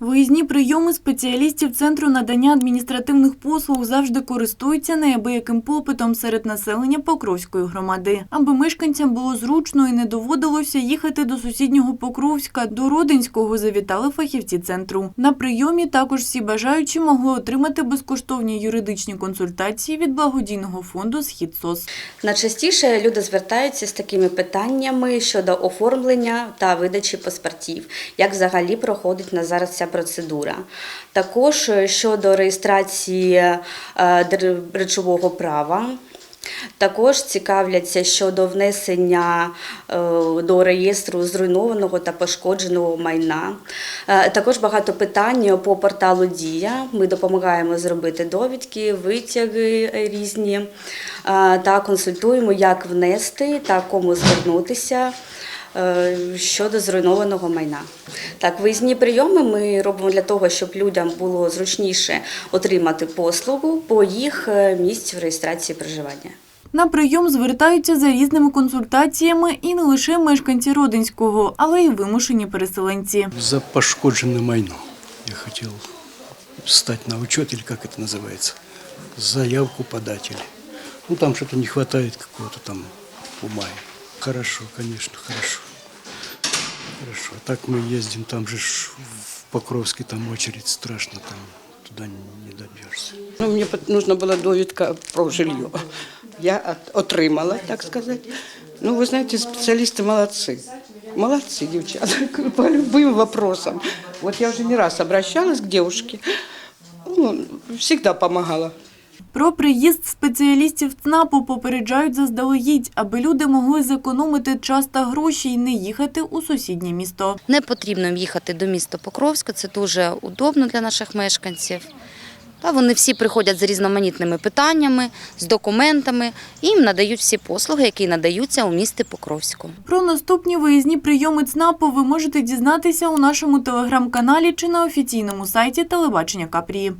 Виїзні прийоми спеціалістів Центру надання адміністративних послуг завжди користуються неабияким попитом серед населення Покровської громади. Аби мешканцям було зручно і не доводилося їхати до сусіднього Покровська, до Родинського завітали фахівці центру. На прийомі також всі бажаючі могли отримати безкоштовні юридичні консультації від благодійного фонду «Схід СОС». Найчастіше люди звертаються з такими питаннями щодо оформлення та видачі паспортів, як взагалі проходить на зараз ця процедура. Також е, щодо реєстрації е, речового права. Також цікавляться щодо внесення е, до реєстру зруйнованого та пошкодженого майна. Також багато питань по порталу Дія. Ми допомагаємо зробити довідки, витяги різні та консультуємо, як внести та кому звернутися. Е, Щодо зруйнованого майна, так виїзні прийоми ми робимо для того, щоб людям було зручніше отримати послугу по їх е, місцю реєстрації проживання. На прийом звертаються за різними консультаціями і не лише мешканці Родинського, але й вимушені переселенці. За пошкодженное майно. Я хотел встать на учет, или как это называется, заявку подать или. Ну, там что-то не хватает какого-то там ума. Хорошо, конечно, хорошо. Хорошо. А так мы ездим, там же ж в Покровске там очередь страшно, там туда не добьешься. Ну, мені пот- нужна була довідка про жилье. Я от- отримала, так сказати. Ну, ви знаєте, спеціалісти молодці. Молодці, дівчата, по любым вопросам. Вот я вже не раз обращалась к девушке, ну, всегда помогала. Про приїзд спеціалістів ЦНАПу попереджають заздалегідь, аби люди могли зекономити час та гроші і не їхати у сусіднє місто. Не потрібно їхати до міста Покровська, це дуже удобно для наших мешканців. Та вони всі приходять з різноманітними питаннями, з документами, і їм надають всі послуги, які надаються у місті Покровську. Про наступні виїзні прийоми ЦНАПу ви можете дізнатися у нашому телеграм-каналі чи на офіційному сайті телебачення Капрії.